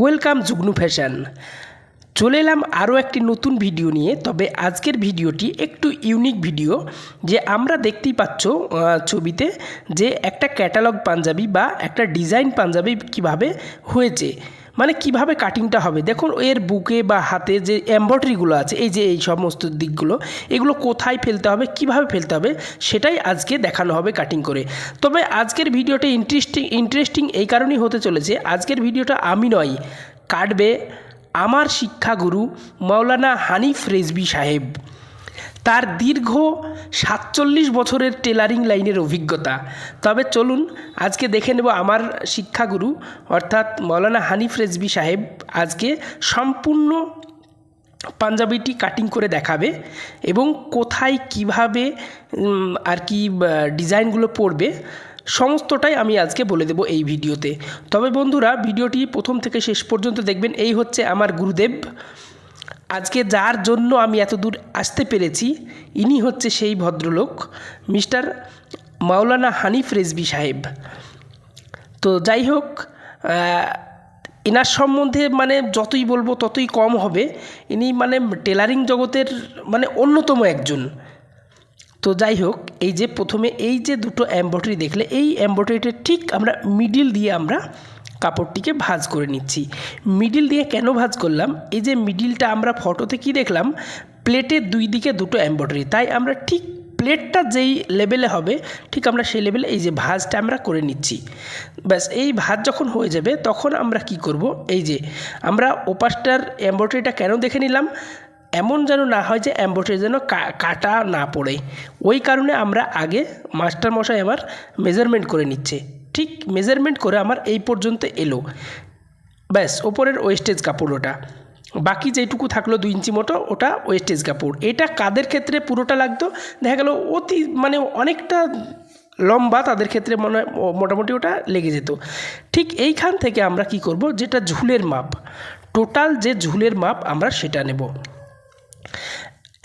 Welcome Jugnu fashion. চলে এলাম আরও একটি নতুন ভিডিও নিয়ে, তবে আজকের ভিডিওটি একটু ইউনিক ভিডিও, যে আমরা দেখতেই পাচ্ছ ছবিতে যে একটা ক্যাটালগ পাঞ্জাবি বা একটা ডিজাইন পাঞ্জাবি কীভাবে হয়েছে। মানে কীভাবে কাটিংটা হবে? দেখুন, এর বুকে বা হাতে যে এমব্রয়ডারিগুলো আছে, এই যে এই সমস্ত দিকগুলো, এগুলো কোথায় ফেলতে হবে, কীভাবে ফেলতে হবে, সেটাই আজকে দেখানো হবে কাটিং করে। তবে আজকের ভিডিওটা ইন্টারেস্টিং ইন্টারেস্টিং এই কারণেই হতে চলেছে, আজকের ভিডিওটা আমি নয়, কাটবে আমার শিক্ষাগুরু মাওলানা হানিফ রেজবি সাহেব। তার দীর্ঘ সাতচল্লিশ বছরের টেলারিং লাইনের অভিজ্ঞতা। তবে চলুন আজকে দেখে নেব আমার শিক্ষাগুরু, অর্থাৎ মৌলানা হানিফ রেজবি সাহেব আজকে সম্পূর্ণ পাঞ্জাবিটি কাটিং করে দেখাবে এবং কোথায় কীভাবে আর কি ডিজাইনগুলো পড়বে সমস্তটাই আমি আজকে বলে দেব এই ভিডিওতে। তবে বন্ধুরা, ভিডিওটি প্রথম থেকে শেষ পর্যন্ত দেখবেন। এই হচ্ছে আমার গুরুদেব আজকে যার জন্য আমি এত দূর আসতে পেরেছি, ইনি হচ্ছে সেই ভদ্রলোক, মিস্টার মাওলানা হানিফ রেজবি সাহেব। তো যাই হোক এনার সম্বন্ধে মানে যতই বলব ততই কম হবে। ইনি মানে টেলারিং জগতের মানে অন্যতম একজন। তো যাই হোক, এই যে প্রথমে এই যে দুটো এম্ব্রয়ডারি দেখলে, এই এম্ব্রয়ডারিটা ঠিক আমরা মিডিল দিয়ে আমরা কাপড়টিকে ভাঁজ করে নিচ্ছি। মিডিল দিয়ে কেন ভাঁজ করলাম? এই যে মিডিলটা আমরা ফটোতে কি দেখলাম? প্লেটের দুই দিকে দুটো এম্ব্রয়ডারি তাই আমরা ঠিক প্লেটটা যেই লেভেলে হবে, ঠিক আমরা সেই লেভেলে এই যে ভাঁজটা আমরা করে নিচ্ছি। ব্যাস, এই ভাঁজ যখন হয়ে যাবে, তখন আমরা কি করব? এই যে আমরা ওপাশটার এম্ব্রয়ডারিটা কেন দেখে নিলাম? এমন যেন না হয় যে অ্যাম্বোটারি যেন কাটা না পড়ে। ওই কারণে আমরা আগে মাস্টার মশাই আমার মেজারমেন্ট করে নিচ্ছে। ঠিক মেজারমেন্ট করে আমার এই পর্যন্ত এলো। ব্যাস, ওপরের ওয়েস্টেজ কাপড় ওটা। বাকি যেটুকু থাকল দুই ইঞ্চি মতো ওটা ওয়েস্টেজ কাপড়। এটা কাদের ক্ষেত্রে পুরোটা লাগতো? দেখা গেল অতি মানে অনেকটা লম্বা তাদের ক্ষেত্রে মনে মোটামুটি ওটা লেগে যেত। ঠিক এইখান থেকে আমরা কি করব? যেটা ঝুলের মাপ। টোটাল যে ঝুলের মাপ আমরা সেটা নেব।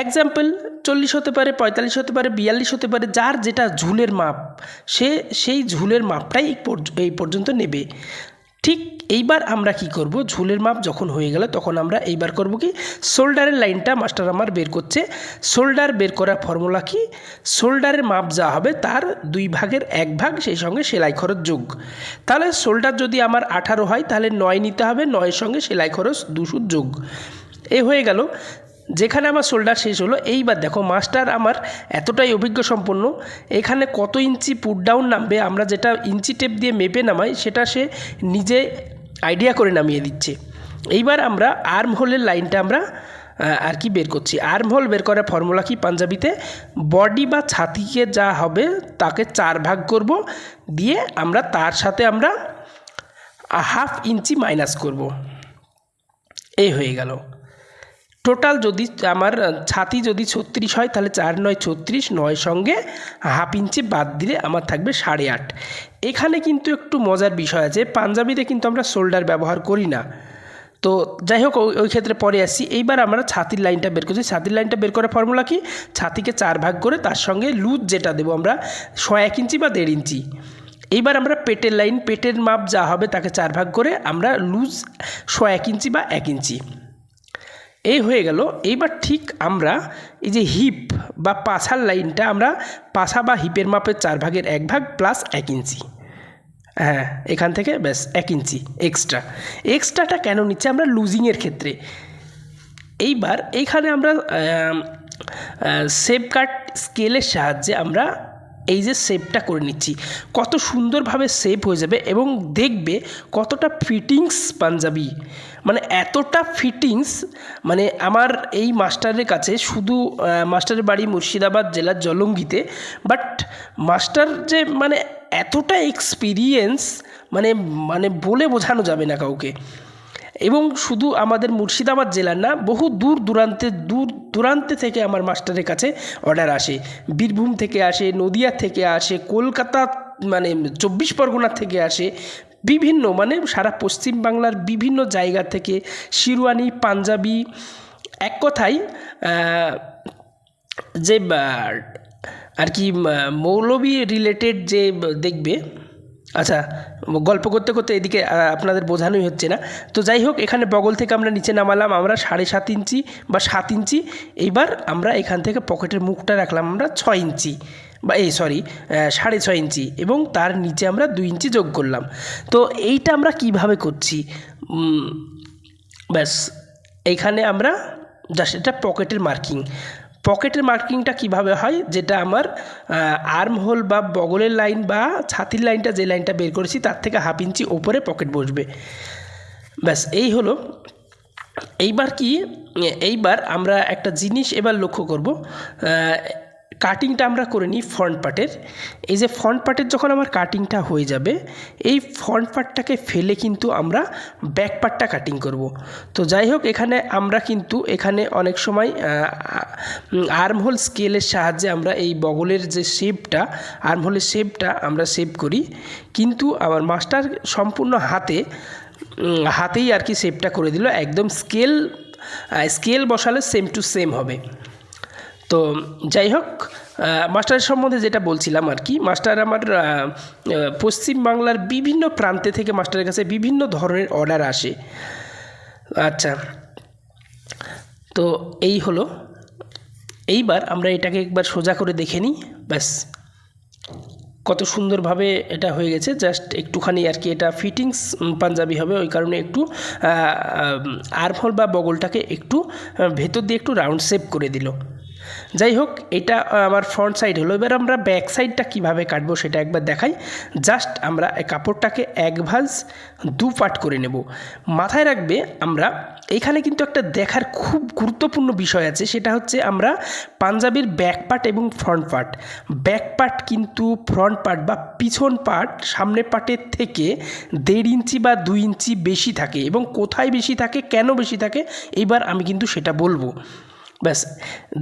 এক্সাম্পল চল্লিশ হতে পারে, পঁয়তাল্লিশ হতে পারে, বিয়াল্লিশ হতে পারে, যার যেটা ঝুলের মাপ, সে সেই ঝুলের মাপটাই এই পর্য- এই পর্যন্ত নেবে। ঠিক এইবার আমরা কি করব? ঝুলের মাপ যখন হয়ে গেল, তখন আমরা এইবার করব কি? শোল্ডারের লাইনটা মাস্টার আমার বের করছে। শোল্ডার বের করার ফর্মুলা কি? শোল্ডারের মাপ যা হবে তার দুই ভাগের এক ভাগ, সেই সঙ্গে সেলাই খরচ যোগ। তাহলে শোল্ডার যদি আমার আঠারো হয়, তাহলে নয় নিতে হবে, নয়ের সঙ্গে সেলাই খরচ দুশো যোগ। এ হয়ে গেল। যেখানে আমার শোল্ডার শেষ হলো, এইবার দেখো মাস্টার আমার এতটাই অভিজ্ঞ সম্পন্ন এখানে কত ইঞ্চি পুট ডাউন নামবে, আমরা যেটা ইঞ্চি টেপ দিয়ে মেপে নামাই, সেটা সে নিজে আইডিয়া করে নামিয়ে দিচ্ছে। এইবার আমরা আর্ম হোলের লাইনটা আমরা আর কি বের করছি? আর্ম হোল বের করার ফর্মুলা কি? পাঞ্জাবিতে বডি বা ছাতিকে যা হবে তাকে চার ভাগ করব, দিয়ে আমরা তার সাথে আমরা হাফ ইঞ্চি মাইনাস করব। এই হয়ে গেল। টোটাল যদি আমার ছাতি যদি ছত্রিশ হয়, তাহলে চার নয় ছত্রিশ, নয় সঙ্গে হাফ ইঞ্চি বাদ দিলে আমার থাকবে সাড়ে আট। এখানে কিন্তু একটু মজার বিষয় আছে, পাঞ্জাবিতে কিন্তু আমরা শোল্ডার ব্যবহার করি না। তো যাই হোক, ওই- ক্ষেত্রে পরে আসছি এইবার আমরা ছাতির লাইনটা বের করছি। ছাতির লাইনটা বের করার ফর্মুলা কি? ছাতিকে চার ভাগ করে তার সঙ্গে লুজ যেটা দেবো আমরা ছ এক ইঞ্চি বা দেড় ইঞ্চি। এইবার আমরা পেটের লাইন, পেটের মাপ যা হবে তাকে চার ভাগ করে আমরা লুজ ছ এক ইঞ্চি বা এক ইঞ্চি। এই হয়ে গেল। এইবার ঠিক আমরা এই যে হিপ বা পাছার লাইনটা আমরা পাশা বা হিপের মাপের চার ভাগের এক ভাগ প্লাস এক ইঞ্চি। হ্যাঁ এখান থেকে ব্যাস এক ইঞ্চি এক্সট্রা এক্সট্রাটা কেন নিচ্ছে আমরা লুজিংয়ের ক্ষেত্রে? এইবার এইখানে আমরা সেপ কাট স্কেলের সাহায্যে আমরা এই যে শেপটা করে নিচ্ছি। কত সুন্দরভাবে শেপ হয়ে যাবে এবং দেখবে কতটা ফিটিংস পাঞ্জাবি। মানে এতটা ফিটিংস মানে আমার এই মাস্টারের কাছে শুধু মাস্টারের বাড়ি মুর্শিদাবাদ জেলার জলঙ্গিতে বাট মাস্টার যে মানে এতটা এক্সপিরিয়েন্স মানে মানে বলে বোঝানো যাবে না কাউকে। এবং শুধু আমাদের মুর্শিদাবাদ জেলার না, বহু দূর দূরান্তে দূর দূরান্তে থেকে আমার মাস্টারের কাছে অর্ডার আসে। বীরভূম থেকে আসে, নদিয়া থেকে আসে, কলকাতা মানে চব্বিশ পরগনা থেকে আসে বিভিন্ন মানে সারা পশ্চিম বাংলার বিভিন্ন জায়গা থেকে শিরওয়ানি, পাঞ্জাবি, এক কথায় যে আর কি মৌলভী রিলেটেড যে, দেখবে আচ্ছা গল্প করতে করতে এদিকে আপনাদের বোঝানোই হচ্ছে না। তো যাই হোক, এখানে বগল থেকে আমরা নিচে নামালাম, আমরা সাড়ে সাত ইঞ্চি বা সাত ইঞ্চি। এইবার আমরা এখান থেকে পকেটের মুখটা রাখলাম, আমরা ছয় ইঞ্চি বা এই সরি সাড়ে ছয় ইঞ্চি এবং তার নিচে আমরা দুই ইঞ্চি যোগ করলাম। তো এইটা আমরা কীভাবে করছি? ব্যাস, এইখানে আমরা জাস্ট এটা পকেটের মার্কিং। পকেটের মার্কিংটা কীভাবে হয়? যেটা আমার আর্ম হোল বা বগলের লাইন বা ছাতির লাইনটা যে লাইনটা বের করেছি, তার থেকে হাফ ইঞ্চি ওপরে পকেট বসবে। ব্যাস, এই হলো। এইবার কি? এইবার আমরা একটা জিনিস এবার লক্ষ্য করব। কাটিংটা আমরা করে নিই ফ্রন্ট পার্টের এই যে ফ্রন্ট পার্টের যখন আমার কাটিংটা হয়ে যাবে, এই ফ্রন্ট পার্টটাকে ফেলে কিন্তু আমরা ব্যাক পার্টটা কাটিং করব। তো যাই হোক, এখানে আমরা কিন্তু এখানে অনেক সময় আর্মহোল স্কেলের সাহায্যে আমরা এই বগলের যে শেপটা আর্মহোলের শেপটা আমরা শেপ করি। কিন্তু আমার মাস্টার সম্পূর্ণ হাতে হাতেই আর কি শেপটা করে দিল। একদম স্কেল স্কেল বসালে সেম টু সেম হবে। তো যাই হোক মাস্টারের সম্বন্ধে যেটা বলছিলাম আর কি মাস্টার আমার আহ, পশ্চিমবাংলার বিভিন্ন প্রান্তে থেকে মাস্টারের কাছে বিভিন্ন ধরনের অর্ডার আসে। আচ্ছা তো এই হলো। এইবার আমরা এটাকে একবার সোজা করে দেখে নিই ব্যাস। কত সুন্দরভাবে এটা হয়ে গেছে জাস্ট একটুখানি আর কি এটা ফিটিংস পাঞ্জাবি হবে ওই কারণে একটু আরফল বা বগলটাকে একটু ভেতর দিয়ে একটু রাউন্ড শেপ করে দিল। যাই হোক, এটা আমার ফ্রন্ট সাইড হলো। এবার আমরা ব্যাক সাইডটা কীভাবে কাটবো সেটা একবার দেখাই। জাস্ট আমরা কাপড়টাকে এক ভাঁজ দু পাট করে নেব। মাথায় রাখবে, আমরা এইখানে কিন্তু একটা দেখার খুব গুরুত্বপূর্ণ বিষয় আছে। সেটা হচ্ছে আমরা পাঞ্জাবির ব্যাক পার্ট এবং ফ্রন্ট পার্ট ব্যাক পার্ট কিন্তু ফ্রন্ট পার্ট বা পিছন পার্ট সামনের পার্টের থেকে দেড় ইঞ্চি বা দুই ইঞ্চি বেশি থাকে এবং কোথায় বেশি থাকে, কেন বেশি থাকে, এবার আমি কিন্তু সেটা বলব। ব্যাস,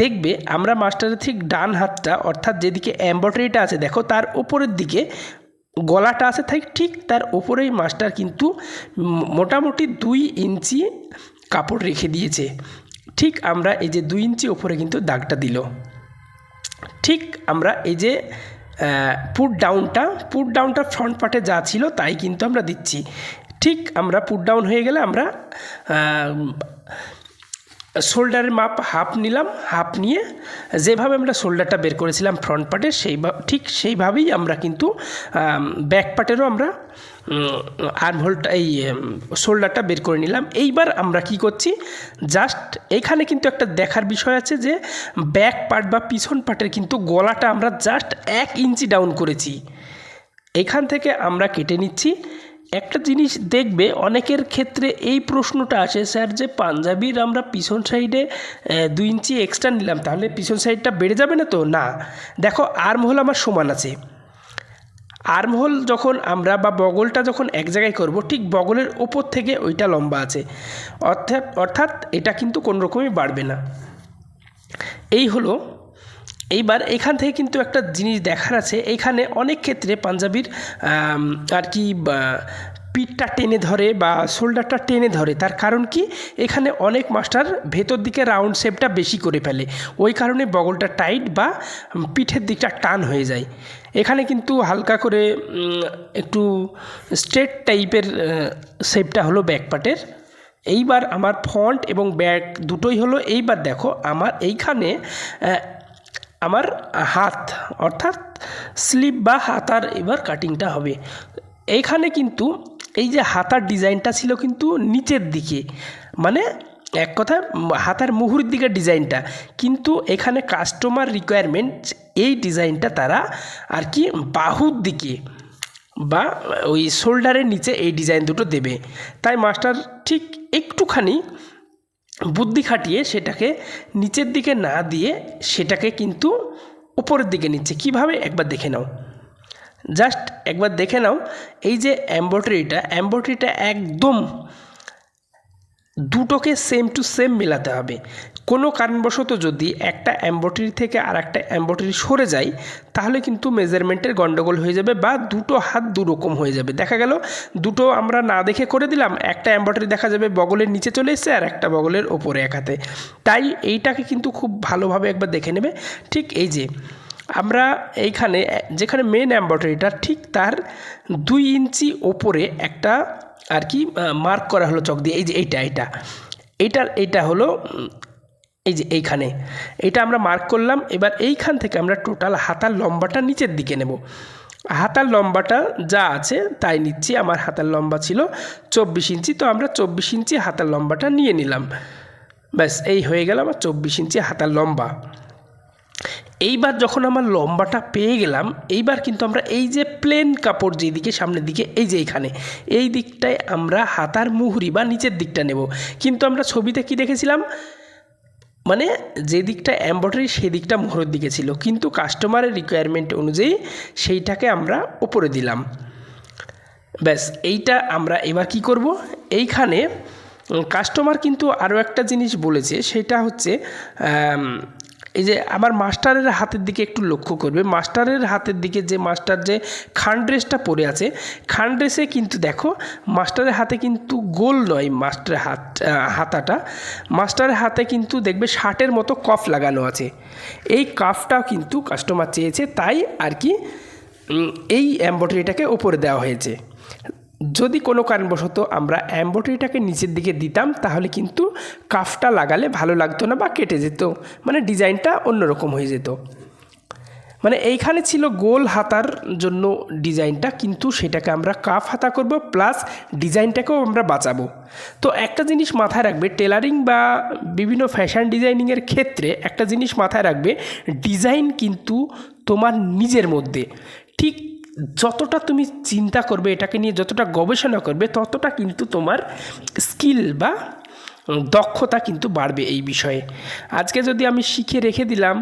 দেখবে আমরা মাস্টারের ঠিক ডান হাতটা, অর্থাৎ যেদিকে এম্ব্রয়ডারিটা আছে, দেখো তার ওপরের দিকে গলাটা আছে ঠিক ঠিক তার ওপরেই মাস্টার কিন্তু মোটামুটি দুই ইঞ্চি কাপড় রেখে দিয়েছে। ঠিক আমরা এই যে দুই ইঞ্চি ওপরে কিন্তু দাগটা দিল। ঠিক আমরা এই যে পুট ডাউনটা পুট ডাউনটা ফ্রন্ট পার্টে যা ছিল তাই কিন্তু আমরা দিচ্ছি। ঠিক আমরা পুট ডাউন হয়ে গেলে আমরা শোল্ডারের মাপ হাফ নিলাম, হাফ নিয়ে যেভাবে আমরা শোল্ডারটা বের করেছিলাম ফ্রন্ট পার্টে সেই ঠিক সেইভাবেই আমরা কিন্তু ব্যাক পার্টেরও আমরা আর্মহোলটা এই শোল্ডারটা বের করে নিলাম। এইবার আমরা কি করছি? জাস্ট এখানে কিন্তু একটা দেখার বিষয় আছে যে ব্যাক পার্ট বা পিছন পার্টের কিন্তু গলাটা আমরা জাস্ট এক ইঞ্চি ডাউন করেছি। এখান থেকে আমরা কেটে নিচ্ছি। একটা জিনিস দেখবে, অনেকের ক্ষেত্রে এই প্রশ্নটা আসে, স্যার, যে পাঞ্জাবির আমরা পিছন সাইডে দুই ইঞ্চি এক্সট্রা নিলাম, তাহলে পিছন সাইডটা বেড়ে যাবে না তো? না। দেখো, আর্মহোল আমার সমান আছে। আর্মহোল যখন আমরা বা বগলটা যখন এক জায়গায় করব, ঠিক বগলের ওপর থেকে ওইটা লম্বা আছে। অর্থাৎ অর্থাৎ এটা কিন্তু কোনো রকমই বাড়বে না। এই হলো এইবার এখান থেকে কিন্তু একটা জিনিস দেখার আছে। এখানে অনেক ক্ষেত্রে পাঞ্জাবির আর কি পিঠটা টেনে ধরে বা শোল্ডারটা টেনে ধরে। তার কারণ কি? এখানে অনেক মাস্টার ভেতর দিকে রাউন্ড শেপটা বেশি করে ফেলে। ওই কারণে বগলটা টাইট বা পিঠের দিকটা টান হয়ে যায়। এখানে কিন্তু হালকা করে একটু স্ট্রেট টাইপের শেপটা হলো ব্যাক পার্টের। এইবার আমার ফ্রন্ট এবং ব্যাক দুটোই হলো। এইবার দেখো, আমার এইখানে আমার হাত, অর্থাৎ স্লিপ বা হাতার এবার কাটিংটা হবে। এইখানে কিন্তু এই যে হাতার ডিজাইনটা ছিল কিন্তু নিচের দিকে। মানে এক কথায় হাতার মুহুর দিকে ডিজাইনটা। কিন্তু এখানে কাস্টমার রিকোয়ারমেন্ট এই ডিজাইনটা তারা আর কি বাহুর দিকে বা ওই শোল্ডারের নিচে এই ডিজাইন দুটো দেবে। তাই মাস্টার ঠিক একটুখানি বুদ্ধি খাটিয়ে সেটাকে নিচের দিকে না দিয়ে সেটাকে কিন্তু উপরের দিকে নিচ্ছে। কীভাবে? একবার দেখে নাও। জাস্ট একবার দেখে নাও এই যে এম্ব্রয়ডারিটা এম্ব্রয়ডারিটা একদম দুটোকে সেম টু সেম মেলাতে হবে। কোনো কারণবশত যদি একটা এম্ব্রয়ডারি থেকে আর একটা এম্ব্রয়ডারি সরে যায়, তাহলে কিন্তু মেজারমেন্টের গন্ডগোল হয়ে যাবে বা দুটো হাত দুরকম হয়ে যাবে। দেখা গেল, দুটো আমরা না দেখে করে দিলাম, একটা এম্ব্রয়ডারি দেখা যাবে বগলের নিচে চলে এসেছে আর একটা বগলের ওপরে এক হাতে। তাই এইটাকে কিন্তু খুব ভালোভাবে একবার দেখে নেবে। ঠিক এই যে, আমরা এইখানে, যেখানে মেন এম্ব্রয়ডারিটা ঠিক তার দুই ইঞ্চি ওপরে একটা আর কি মার্ক করা হলো চক দিয়ে। এই যে এইটা এইটা। এইটার, এইটা হলো এই যে এইখানে। এটা আমরা মার্ক করলাম, এবার এইখান থেকে আমরা টোটাল হাতার লম্বাটা নিচের দিকে নেব। হাতার লম্বাটা যা আছে তাই নিচ্ছি, আমার হাতার লম্বা ছিল চব্বিশ ইঞ্চি, তো আমরা চব্বিশ ইঞ্চি হাতার লম্বাটা নিয়ে নিলাম। ব্যাস, এই হয়ে গেল আমার চব্বিশ ইঞ্চি হাতার লম্বা। এইবার যখন আমার লম্বাটা পেয়ে গেলাম, এইবার কিন্তু আমরা এই যে প্লেন কাপড় যেদিকে সামনের দিকে, এই যে এইখানে, এই দিকটায় আমরা হাতার মুহুরি বা নিচের দিকটা নেব। কিন্তু আমরা ছবিতে কি দেখেছিলাম? মানে যে দিকটা এম্ব্রয়ডারি সেই দিকটা মোহরের দিকে ছিল। কিন্তু কাস্টমারের রিকোয়ারমেন্ট অনুযায়ী সেইটাকে আমরা ওপরে দিলাম। ব্যাস, এইটা আমরা এবার কি করব? এইখানে কাস্টমার কিন্তু আরও একটা জিনিস বলেছে, সেটা হচ্ছে এই যে আমার মাস্টারের হাতের দিকে একটু লক্ষ্য করবে। মাস্টারের হাতের দিকে যে মাস্টার যে খান ড্রেসটা পরে আছে খান ড্রেসে কিন্তু দেখো মাস্টারের হাতে কিন্তু গোল নয় মাস্টারের হাত হাতাটা। মাস্টারের হাতে কিন্তু দেখবে শার্টের মতো কফ লাগানো আছে। এই কাফটাও কিন্তু কাস্টমার চেয়েছে, তাই আর কি এই এম্ব্রয়ডারিটাকে ওপরে দেওয়া হয়েছে। যদি কোনো কারণবশত আমরা এম্ব্রয়ডারিটাকে নিচের দিকে দিতাম, তাহলে কিন্তু কাফটা লাগালে ভালো লাগতো না বা কেটে যেত। মানে ডিজাইনটা অন্যরকম হয়ে যেত। মানে এইখানে ছিল গোল হাতার জন্য ডিজাইনটা, কিন্তু সেটাকে আমরা কাফ হাতা করব, প্লাস ডিজাইনটাকেও আমরা বাঁচাবো। তো একটা জিনিস মাথায় রাখবে, টেলারিং বা বিভিন্ন ফ্যাশন ডিজাইনিংয়ের ক্ষেত্রে একটা জিনিস মাথায় রাখবে, ডিজাইন কিন্তু তোমার নিজের মধ্যে। ঠিক যতটা তুমি চিন্তা করবে, এটাকে নিয়ে যতটা গবেষণা করবে, ততটা কিন্তু তোমার স্কিল বা দক্ষতা কিন্তু বাড়বে এই বিষয়ে। আজকে যদি আমি শিখে রেখে দিলাম,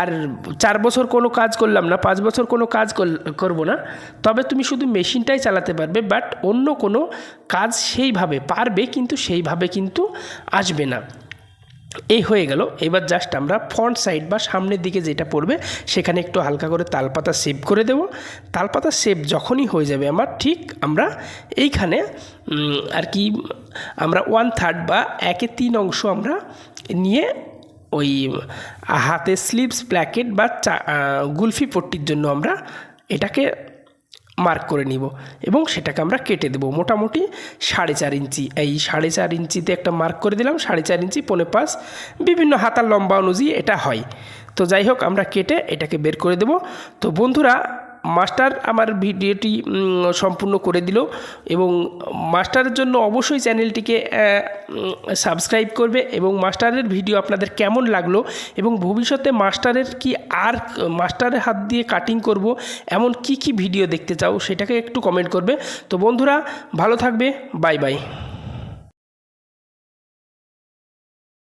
আর চার বছর কোনো কাজ করলাম না, পাঁচ বছর কোনো কাজ করব না, তবে তুমি শুধু মেশিনটাই চালাতে পারবে বাট অন্য কোনো কাজ সেইভাবে পারবে, কিন্তু সেইভাবে কিন্তু আসবে না। এই হয়ে গেল। এবার জাস্ট আমরা ফ্রন্ট সাইড বা সামনের দিকে যেটা পড়বে, সেখানে একটু হালকা করে তালপাতা সেভ করে দেব। তালপাতা সেভ যখনই হয়ে যাবে আমার, ঠিক আমরা এইখানে আর কি, আমরা ওয়ান থার্ড বা একে তিন অংশ আমরা নিয়ে ওই হাতে স্লিভস প্ল্যাকেট বা গুলফি পট্টির জন্য আমরা এটাকে মার্ক করে নিব এবং সেটাকে আমরা কেটে দেবো। মোটামুটি সাড়ে চার ইঞ্চি। এই সাড়ে চার ইঞ্চিতে একটা মার্ক করে দিলাম, সাড়ে চার ইঞ্চি পনে পাঁচ বিভিন্ন হাতার লম্বা অনুযায়ী এটা হয়। তো যাই হোক, আমরা কেটে এটাকে বের করে দেব। তো বন্ধুরা মাস্টার আমার ভিডিওটি সম্পূর্ণ করে দিল এবং মাস্টারের জন্য অবশ্যই চ্যানেলটিকে সাবস্ক্রাইব করবে এবং মাস্টারের ভিডিও আপনাদের কেমন লাগল এবং ভবিষ্যতে মাস্টারের কি আর, মাস্টারের হাত দিয়ে কাটিং করব, এমন কি কি ভিডিও দেখতে চাও সেটাকে একটু কমেন্ট করবে। তো বন্ধুরা, ভালো থাকবে বাই বাই